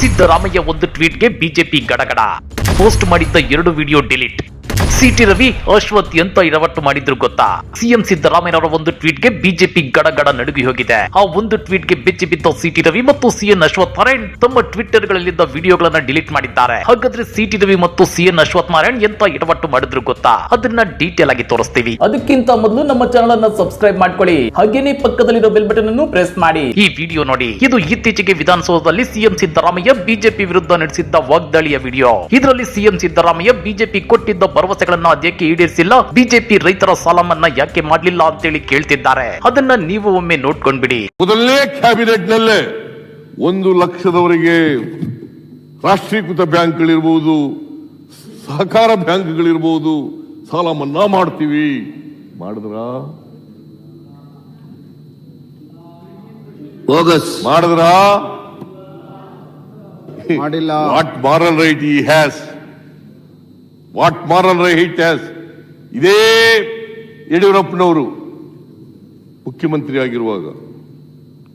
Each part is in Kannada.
ಸಿದ್ದರಾಮಯ್ಯ ಒಂದು ಟ್ವೀಟ್ಗೆ ಬಿಜೆಪಿ ಗಡಗಡ. ಪೋಸ್ಟ್ ಮಾಡಿದ್ದ ಎರಡು video delete. C T Ravi Ashwath ಎಂತ ಇರವಟ್ಟು ಮಾಡಿದ್ರು ಗೊತ್ತಾ? ಸಿಎಂ ಸಿದ್ದರಾಮಯ್ಯನವರ ಒಂದು ಟ್ವೀಟ್ಗೆ ಬಿಜೆಪಿ ಗಡಗಡ ನಡುಗಿ ಹೋಗಿದೆ. ಆ ಒಂದು ಟ್ವೀಟ್ಗೆ ಬೆಚ್ಚಿ ಬಿದ್ದ ಸಿಟಿ ರವಿ ಮತ್ತು ಸಿಎನ್ ಅಶ್ವಥ್ ನಾರಾಯಣ್ ತಮ್ಮ ಟ್ವಿಟರ್ ಗಳಲ್ಲಿದ್ದ ವಿಡಿಯೋಗಳನ್ನ ಡಿಲೀಟ್ ಮಾಡಿದ್ದಾರೆ. ಹಾಗಾದ್ರೆ ಸಿಟಿ ರವಿ ಮತ್ತು ಸಿಎನ್ ಅಶ್ವಥ್ ನಾರಾಯಣ್ ಎಂತ ಇಡವಟ್ಟು ಮಾಡಿದ್ರು ಗೊತ್ತಾ? ಅದನ್ನ ಡೀಟೇಲ್ ಆಗಿ ತೋರಿಸ್ತೀವಿ. ಅದಕ್ಕಿಂತ ಮೊದಲು ನಮ್ಮ ಚಾನಲ್ ಅನ್ನ ಸಬ್ಸ್ಕ್ರೈಬ್ ಮಾಡ್ಕೊಳ್ಳಿ. ಹಾಗೇನೆ ಪಕ್ಕದಲ್ಲಿರೋ ಬೆಲ್ ಬಟನ್ ಅನ್ನು ಪ್ರೆಸ್ ಮಾಡಿ. ಈ ವಿಡಿಯೋ ನೋಡಿ. ಇದು ಇತ್ತೀಚೆಗೆ ವಿಧಾನಸೌಧದಲ್ಲಿ ಸಿಎಂ ಸಿದ್ದರಾಮಯ್ಯ ಬಿಜೆಪಿ ವಿರುದ್ಧ ನಡೆಸಿದ್ದ ವಾಗ್ದಾಳಿಯ ವಿಡಿಯೋ. ಇದರಲ್ಲಿ ಸಿಎಂ ಸಿದ್ದರಾಮಯ್ಯ ಬಿಜೆಪಿ ಕೊಟ್ಟಿದ್ದ ಭರವಸೆಗಳನ್ನ ಅದ್ಯಾಕೆ ಈಡೇರಿಸಿಲ್ಲ? ಬಿಜೆಪಿ ರೈತರ ಸಾಲ ಮನ್ನಾ ಯಾಕೆ ಮಾಡ್ಲಿಲ್ಲ ಅಂತೇಳಿ ಕೇಳ್ತಿದ್ದಾರೆ. ಅದನ್ನ ನೀವು ಒಮ್ಮೆ ನೋಡ್ಕೊಂಡ್ಬಿಡಿ. ಮೊದಲನೇ ಕ್ಯಾಬಿನೆಟ್ನಲ್ಲೇ ಒಂದು ಲಕ್ಷದವರೆಗೆ ರಾಷ್ಟ್ರೀಕೃತ ಬ್ಯಾಂಕ್ಗಳಿರ್ಬೋದು ಸಹಕಾರ ಬ್ಯಾಂಕ್ಗಳಿರ್ಬೋದು ಸಾಲ ಮನ್ನಾ ಮಾಡ್ತೀವಿ. ಮಾಡಿದ್ರ? ಮಾಡಿದ್ರ? ಮಾಡಿಲ್ಲ. ವಾಟ್ ಮಾರಲ್ ರೈಟ್ ಈ has what moral right has ಇದೇ ಯಡಿಯೂರಪ್ಪನವರು ಮುಖ್ಯಮಂತ್ರಿ ಆಗಿರುವಾಗ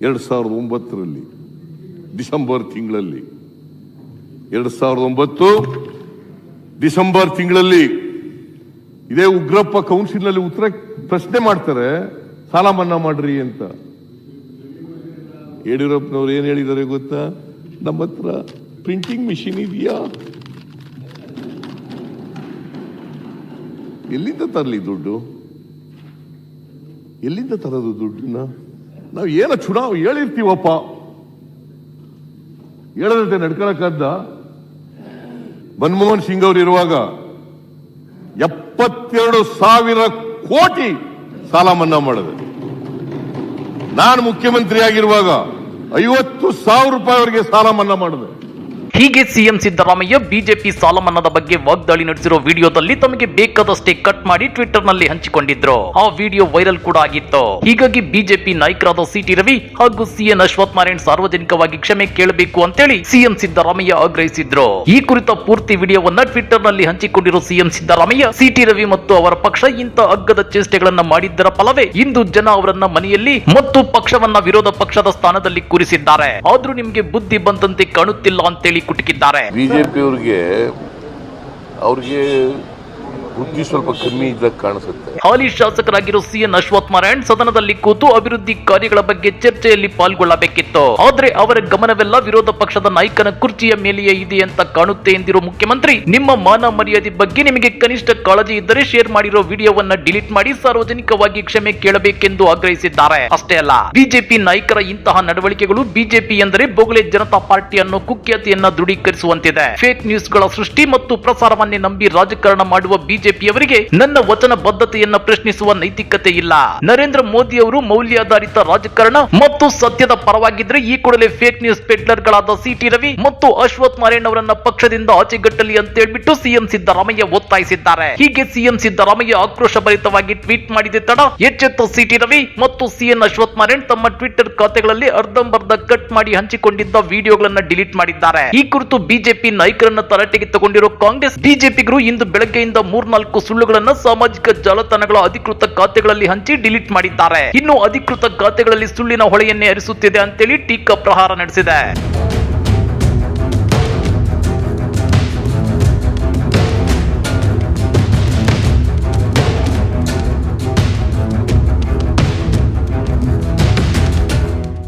ಎರಡು ಸಾವಿರದ ಒಂಬತ್ತರಲ್ಲಿ, ಡಿಸೆಂಬರ್ ತಿಂಗಳಲ್ಲಿ, ಎರಡು ಸಾವಿರದ ಒಂಬತ್ತು ಡಿಸೆಂಬರ್ ತಿಂಗಳಲ್ಲಿ ಇದೇ ಉಗ್ರಪ್ಪ ಕೌನ್ಸಿಲ್ನಲ್ಲಿ ಉತ್ತರ ಪ್ರಶ್ನೆ ಮಾಡ್ತಾರೆ, ಸಾಲ ಮನ್ನಾ ಮಾಡ್ರಿ ಅಂತ. ಯಡಿಯೂರಪ್ಪನವ್ರು ಏನ್ ಹೇಳಿದ್ದಾರೆ ಗೊತ್ತಾ? ನಮ್ಮ ಹತ್ರ ಪ್ರಿಂಟಿಂಗ್ ಮಿಷಿನ್ ಇದೆಯಾ? ಎಲ್ಲಿಂದ ತರಲಿ ದುಡ್ಡು? ಎಲ್ಲಿಂದ ತರೋದು ದುಡ್ಡನ್ನ? ನಾವು ಏನೋ ಚುನಾವಣೆ ಹೇಳಿರ್ತೀವಪ್ಪ? ಹೇಳದಂತೆ ನಡ್ಕೊಳಕ್ಕದ್ದ ಮನಮೋಹನ್ ಸಿಂಗ್ ಅವರು ಇರುವಾಗ ಎಪ್ಪತ್ತೆರಡು ಸಾವಿರ ಕೋಟಿ ಸಾಲ ಮನ್ನಾ ಮಾಡಿದೆ. ನಾನು ಮುಖ್ಯಮಂತ್ರಿ ಆಗಿರುವಾಗ ಐವತ್ತು ಸಾವಿರ ರೂಪಾಯಿವರೆಗೆ ಸಾಲ ಮನ್ನಾ ಮಾಡಿದೆ. ಹೀಗೆ ಸಿಎಂ ಸಿದ್ದರಾಮಯ್ಯ ಬಿಜೆಪಿ ಸಾಲ ಮನ್ನಾದ ಬಗ್ಗೆ ವಾಗ್ದಾಳಿ ನಡೆಸಿರೋ ವಿಡಿಯೋದಲ್ಲಿ ತಮಗೆ ಬೇಕಾದಷ್ಟೇ ಕಟ್ ಮಾಡಿ ಟ್ವಿಟರ್ನಲ್ಲಿ ಹಂಚಿಕೊಂಡಿದ್ರು. ಆ ವಿಡಿಯೋ ವೈರಲ್ ಕೂಡ ಆಗಿತ್ತು. ಹೀಗಾಗಿ ಬಿಜೆಪಿ ನಾಯಕರಾದ ಸಿಟಿ ರವಿ ಹಾಗೂ ಸಿಎನ್ ಅಶ್ವಥ್ ನಾರಾಯಣ್ ಸಾರ್ವಜನಿಕವಾಗಿ ಕ್ಷಮೆ ಕೇಳಬೇಕು ಅಂತೇಳಿ ಸಿಎಂ ಸಿದ್ದರಾಮಯ್ಯ ಆಗ್ರಹಿಸಿದ್ರು. ಈ ಕುರಿತ ಪೂರ್ತಿ ವಿಡಿಯೋವನ್ನ ಟ್ವಿಟರ್ನಲ್ಲಿ ಹಂಚಿಕೊಂಡಿರೋ CM Siddaramaiah C T Ravi ಮತ್ತು ಅವರ ಪಕ್ಷ ಇಂಥ ಅಗ್ಗದ ಚೇಷ್ಟೆಗಳನ್ನ ಮಾಡಿದ್ದರ ಫಲವೇ ಇಂದು ಜನ ಅವರನ್ನ ಮನೆಯಲ್ಲಿ ಮತ್ತು ಪಕ್ಷವನ್ನ ವಿರೋಧ ಪಕ್ಷದ ಸ್ಥಾನದಲ್ಲಿ ಕೂರಿಸಿದ್ದಾರೆ. ಆದ್ರೂ ನಿಮ್ಗೆ ಬುದ್ಧಿ ಬಂದಂತೆ ಕಾಣುತ್ತಿಲ್ಲ ಅಂತೇಳಿ ಕುಟುಕಿದ್ದಾರೆ. ಬಿಜೆಪಿಯವ್ರಿಗೆ ಅವ್ರಿಗೆ ಬುದ್ಧಿ ಸ್ವಲ್ಪ ಕಮ್ಮಿ ಇದ್ದಾಗ ಕಾಣಿಸುತ್ತೆ. ಹಾಲಿ ಶಾಸಕರಾಗಿರೋ ಸಿಎನ್ ಅಶ್ವಥ್ ನಾರಾಯಣ್ ಸದನದಲ್ಲಿ ಕೂತು ಅಭಿವೃದ್ಧಿ ಕಾರ್ಯಗಳ ಬಗ್ಗೆ ಚರ್ಚೆಯಲ್ಲಿ ಪಾಲ್ಗೊಳ್ಳಬೇಕಿತ್ತು. ಆದ್ರೆ ಅವರ ಗಮನವೆಲ್ಲ ವಿರೋಧ ಪಕ್ಷದ ನಾಯಕನ ಕುರ್ಚಿಯ ಮೇಲೆಯೇ ಇದೆ ಅಂತ ಕಾಣುತ್ತೆ ಎಂದಿರೋ ಮುಖ್ಯಮಂತ್ರಿ, ನಿಮ್ಮ ಮಾನ ಮರ್ಯಾದೆ ಬಗ್ಗೆ ನಿಮಗೆ ಕನಿಷ್ಠ ಕಾಳಜಿ ಇದ್ದರೆ ಶೇರ್ ಮಾಡಿರೋ ವಿಡಿಯೋವನ್ನ ಡಿಲೀಟ್ ಮಾಡಿ ಸಾರ್ವಜನಿಕವಾಗಿ ಕ್ಷಮೆ ಕೇಳಬೇಕೆಂದು ಆಗ್ರಹಿಸಿದ್ದಾರೆ. ಅಷ್ಟೇ ಅಲ್ಲ, ಬಿಜೆಪಿ ನಾಯಕರ ಇಂತಹ ನಡವಳಿಕೆಗಳು ಬಿಜೆಪಿ ಎಂದರೆ ಬೋಗಲೆ ಜನತಾ ಪಾರ್ಟಿ ಅನ್ನೋ ಕುಖ್ಯಾತಿಯನ್ನ ದೃಢೀಕರಿಸುವಂತಿದೆ. ಫೇಕ್ ನ್ಯೂಸ್ಗಳ ಸೃಷ್ಟಿ ಮತ್ತು ಪ್ರಸಾರವನ್ನೇ ನಂಬಿ ರಾಜಕಾರಣ ಮಾಡುವ ಬಿಜೆಪಿಯವರಿಗೆ ನನ್ನ ವಚನ ಬದ್ಧತೆಯನ್ನ ಪ್ರಶ್ನಿಸುವ ನೈತಿಕತೆ ಇಲ್ಲ. ನರೇಂದ್ರ ಮೋದಿ ಅವರು ಮೌಲ್ಯಾಧಾರಿತ ರಾಜಕಾರಣ ಮತ್ತು ಸತ್ಯದ ಪರವಾಗಿದ್ರೆ ಈ ಕೂಡಲೇ ಫೇಕ್ ನ್ಯೂಸ್ ಪೆಡ್ಲರ್ ಗಳಾದ ಸಿಟಿ ರವಿ ಮತ್ತು ಅಶ್ವಥ್ ನಾರಾಯಣ್ ಅವರನ್ನ ಪಕ್ಷದಿಂದ ಆಚೆಗಟ್ಟಲಿ ಅಂತ ಹೇಳ್ಬಿಟ್ಟು ಸಿಎಂ ಸಿದ್ದರಾಮಯ್ಯ ಒತ್ತಾಯಿಸಿದ್ದಾರೆ. ಹೀಗೆ ಸಿಎಂ ಸಿದ್ದರಾಮಯ್ಯ ಆಕ್ರೋಶ ಭರಿತವಾಗಿ ಟ್ವೀಟ್ ಮಾಡಿದ ತಡ ಎಚ್ಚೆತ್ತ ಸಿಟಿ ರವಿ ಮತ್ತು ಸಿಎನ್ ಅಶ್ವಥ್ ನಾರಾಯಣ್ ತಮ್ಮ ಟ್ವಿಟರ್ ಖಾತೆಗಳಲ್ಲಿ ಅರ್ಧಂಬರ್ಧ ಕಟ್ ಮಾಡಿ ಹಂಚಿಕೊಂಡಿದ್ದ ವಿಡಿಯೋಗಳನ್ನ ಡಿಲೀಟ್ ಮಾಡಿದ್ದಾರೆ. ಈ ಕುರಿತು ಬಿಜೆಪಿ ನಾಯಕರನ್ನ ತರಾಟೆಗೆ ತಗೊಂಡಿರೋ ಕಾಂಗ್ರೆಸ್ ಬಿಜೆಪಿಗರು ಇಂದು ಬೆಳಗ್ಗೆಯಿಂದ ಮೂರ್ನಾಲ್ಕು ಸುಳ್ಳುಗಳನ್ನ ಸಾಮಾಜಿಕ ಜಾಲತಾಣಗಳ ಅಧಿಕೃತ ಖಾತೆಗಳಲ್ಲಿ ಹಂಚಿ ಡಿಲೀಟ್ ಮಾಡಿದ್ದಾರೆ. ಇನ್ನು ಅಧಿಕೃತ ಖಾತೆಗಳಲ್ಲಿ ಸುಳ್ಳಿನ ಹೊಳೆಯನ್ನೇ ಹರಿಸುತ್ತಿದೆ ಅಂತೇಳಿ ಟೀಕಾ ಪ್ರಹಾರ ನಡೆಸಿದೆ.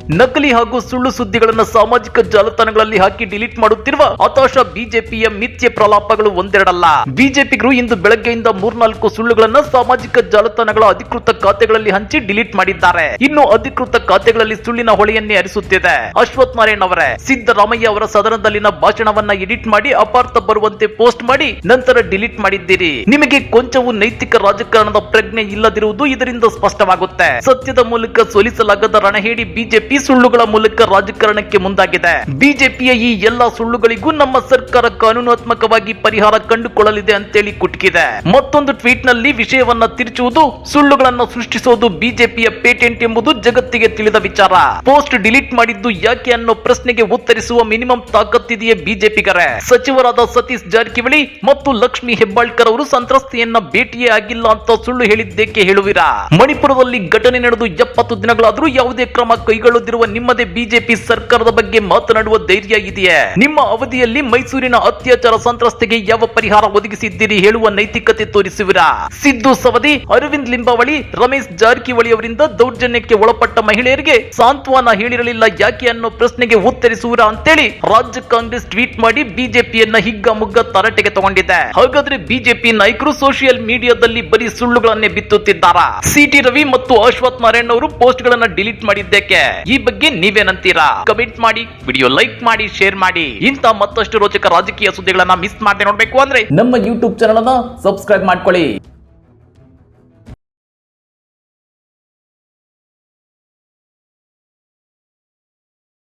ನಕಲಿ ಹಾಗೂ ಸುಳ್ಳು ಸುದ್ದಿಗಳನ್ನು ಸಾಮಾಜಿಕ ಜಾಲತಾಣಗಳಲ್ಲಿ ಹಾಕಿ ಡಿಲೀಟ್ ಮಾಡುತ್ತಿರುವ ಹತಾಶ ಬಿಜೆಪಿಯ ಮಿಥ್ಯ ಪ್ರಲಾಪಗಳು ಒಂದೆರಡಲ್ಲ. ಬಿಜೆಪಿಗರು ಇಂದು ಬೆಳಗ್ಗೆಯಿಂದ ಮೂರ್ನಾಲ್ಕು ಸುಳ್ಳುಗಳನ್ನ ಸಾಮಾಜಿಕ ಜಾಲತಾಣಗಳ ಅಧಿಕೃತ ಖಾತೆಗಳಲ್ಲಿ ಹಂಚಿ ಡಿಲೀಟ್ ಮಾಡಿದ್ದಾರೆ. ಇನ್ನು ಅಧಿಕೃತ ಖಾತೆಗಳಲ್ಲಿ ಸುಳ್ಳಿನ ಹೊಳೆಯನ್ನೇ ಹರಿಸುತ್ತಿದೆ. ಅಶ್ವಥ್ ನಾರಾಯಣ್ ಅವರೇ, ಸಿದ್ದರಾಮಯ್ಯ ಅವರ ಸದನದಲ್ಲಿನ ಭಾಷಣವನ್ನ ಎಡಿಟ್ ಮಾಡಿ ಅಪಾರ್ಥ ಬರುವಂತೆ ಪೋಸ್ಟ್ ಮಾಡಿ ನಂತರ ಡಿಲೀಟ್ ಮಾಡಿದ್ದೀರಿ. ನಿಮಗೆ ಕೊಂಚವೂ ನೈತಿಕ ರಾಜಕಾರಣದ ಪ್ರಜ್ಞೆ ಇಲ್ಲದಿರುವುದು ಇದರಿಂದ ಸ್ಪಷ್ಟವಾಗುತ್ತೆ. ಸತ್ಯದ ಮೂಲಕ ಸೋಲಿಸಲಾಗದ ರಣಹೇಡಿ ಬಿಜೆಪಿ ಸುಳ್ಳುಗಳ ಮೂಲಕ ರಾಜಕಾರಣಕ್ಕೆ ಮುಂದಾಗಿದೆ. ಬಿಜೆಪಿಯ ಈ ಎಲ್ಲಾ ಸುಳ್ಳುಗಳಿಗೂ ನಮ್ಮ ಸರ್ಕಾರ ಕಾನೂನಾತ್ಮಕವಾಗಿ ಪರಿಹಾರ ಕಂಡುಕೊಳ್ಳಲಿದೆ ಅಂತೇಳಿ ಕುಟುಕಿದೆ. ಮತ್ತೊಂದು ಟ್ವೀಟ್ನಲ್ಲಿ ವಿಷಯವನ್ನ ತಿರುಚುವುದು, ಸುಳ್ಳುಗಳನ್ನು ಸೃಷ್ಟಿಸುವುದು ಬಿಜೆಪಿಯ ಪೇಟೆಂಟ್ ಎಂಬುದು ಜಗತ್ತಿಗೆ ತಿಳಿದ ವಿಚಾರ. ಪೋಸ್ಟ್ ಡಿಲೀಟ್ ಮಾಡಿದ್ದು ಯಾಕೆ ಅನ್ನೋ ಪ್ರಶ್ನೆಗೆ ಉತ್ತರಿಸುವ ಮಿನಿಮಮ್ ತಾಕತ್ತಿದೆಯೇ ಬಿಜೆಪಿಗರೇ. ಸಚಿವರಾದ ಸತೀಶ್ ಜಾರಕಿಹೊಳಿ ಮತ್ತು ಲಕ್ಷ್ಮಿ ಹೆಬ್ಬಾಳ್ಕರ್ ಅವರು ಸಂತ್ರಸ್ತೆಯನ್ನ ಭೇಟಿಯೇ ಆಗಿಲ್ಲ ಅಂತ ಸುಳ್ಳು ಹೇಳಿದ್ದೇಕೆ ಹೇಳುವಿರಾ? ಮಣಿಪುರದಲ್ಲಿ ಘಟನೆ ನಡೆದು ಎಪ್ಪತ್ತು ದಿನಗಳಾದರೂ ಯಾವುದೇ ಕ್ರಮ ಕೈಗೊಳ್ಳದಿರುವ ಆಳುತ್ತಿರುವ ನಿಮ್ಮದೇ ಬಿಜೆಪಿ ಸರ್ಕಾರದ ಬಗ್ಗೆ ಮಾತನಾಡುವ ಧೈರ್ಯ ಇದೆಯೇ? ನಿಮ್ಮ ಅವಧಿಯಲ್ಲಿ ಮೈಸೂರಿನ ಅತ್ಯಾಚಾರ ಸಂತ್ರಸ್ತೆಗೆ ಯಾವ ಪರಿಹಾರ ಒದಗಿಸಿದ್ದೀರಿ ಹೇಳುವ ನೈತಿಕತೆ ತೋರಿಸುವಿರಾ? ಸಿದ್ದು ಸವದಿ, ಅರವಿಂದ್ ಲಿಂಬಾವಳಿ, ರಮೇಶ್ ಜಾರಕಿಹೊಳಿ ಅವರಿಂದ ದೌರ್ಜನ್ಯಕ್ಕೆ ಒಳಪಟ್ಟ ಮಹಿಳೆಯರಿಗೆ ಸಾಂತ್ವನ ಹೇಳಿರಲಿಲ್ಲ ಯಾಕೆ ಅನ್ನೋ ಪ್ರಶ್ನೆಗೆ ಉತ್ತರಿಸುವಿರಾ ಅಂತೇಳಿ ರಾಜ್ಯ ಕಾಂಗ್ರೆಸ್ ಟ್ವೀಟ್ ಮಾಡಿ ಬಿಜೆಪಿಯನ್ನ ಹಿಗ್ಗಾಮುಗ್ಗ ತರಾಟೆಗೆ ತಗೊಂಡಿದೆ. ಹಾಗಾದ್ರೆ ಬಿಜೆಪಿ ನಾಯಕರು ಸೋಷಿಯಲ್ ಮೀಡಿಯಾದಲ್ಲಿ ಬರೀ ಸುಳ್ಳುಗಳನ್ನೇ ಬಿತ್ತುತ್ತಿದ್ದಾರಾ? ಸಿಟಿ ರವಿ ಮತ್ತು ಅಶ್ವಥ್ ನಾರಾಯಣ್ ಅವರು ಪೋಸ್ಟ್ ಗಳನ್ನ ಡಿಲೀಟ್ ಮಾಡಿದ್ದಕ್ಕೆ ಈ ಬಗ್ಗೆ ನೀವೇನಂತೀರಾ ಕಮೆಂಟ್ ಮಾಡಿ ವಿಡಿಯೋ ಲೈಕ್ ಮಾಡಿ ಶೇರ್ ಮಾಡಿ. ಇಂತ ಮತ್ತಷ್ಟು ರೋಚಕ ರಾಜಕೀಯ ಸುದ್ದಿಗಳನ್ನ ಮಿಸ್ ಮಾಡದೆ ನೋಡ್ಬೇಕು ಅಂದ್ರೆ ನಮ್ಮ ಯೂಟ್ಯೂಬ್ ಚಾನಲ್ ಅನ್ನ ಸಬ್ಸ್ಕ್ರೈಬ್ ಮಾಡ್ಕೊಳ್ಳಿ.